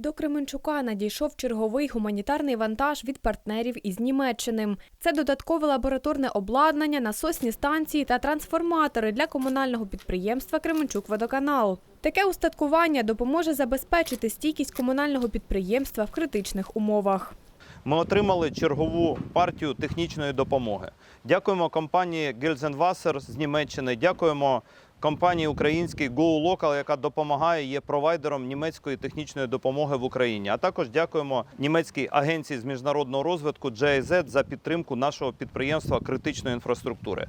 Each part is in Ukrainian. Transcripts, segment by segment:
До Кременчука надійшов черговий гуманітарний вантаж від партнерів із Німеччини. Це додаткове лабораторне обладнання, насосні станції та трансформатори для комунального підприємства Кременчук-Водоканал. Таке устаткування допоможе забезпечити стійкість комунального підприємства в критичних умовах. Ми отримали чергову партію технічної допомоги. Дякуємо компанії Gelsenwasser з Німеччини. Дякуємо компанії українській Go яка допомагає є провайдером німецької технічної допомоги в Україні. А також дякуємо німецькій агенції з міжнародного розвитку GIZ за підтримку нашого підприємства критичної інфраструктури.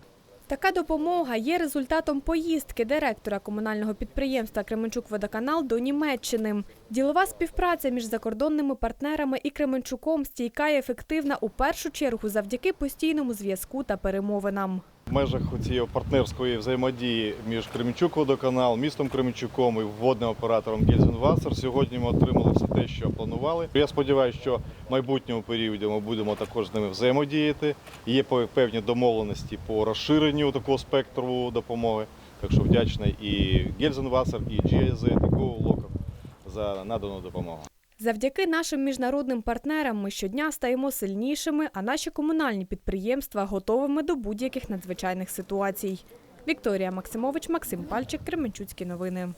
Така допомога є результатом поїздки директора комунального підприємства Кременчук-Водоканал до Німеччини. Ділова співпраця між закордонними партнерами і Кременчуком стійка і ефективна у першу чергу завдяки постійному зв'язку та перемовинам. В межах цієї партнерської взаємодії між Кременчук водоканал, містом Кременчуком і водним оператором Гельзенвассер сьогодні ми отримали все те, що планували. Я сподіваюся, що в майбутньому періоді ми будемо також з ними взаємодіяти. Є певні домовленості по розширенню такого спектру допомоги. Так що вдячний і Гельзенвассер, і GIZ, і Go Local за надану допомогу. Завдяки нашим міжнародним партнерам ми щодня стаємо сильнішими, а наші комунальні підприємства готовими до будь-яких надзвичайних ситуацій. Вікторія Максимович, Максим Пальчик, Кременчуцькі новини.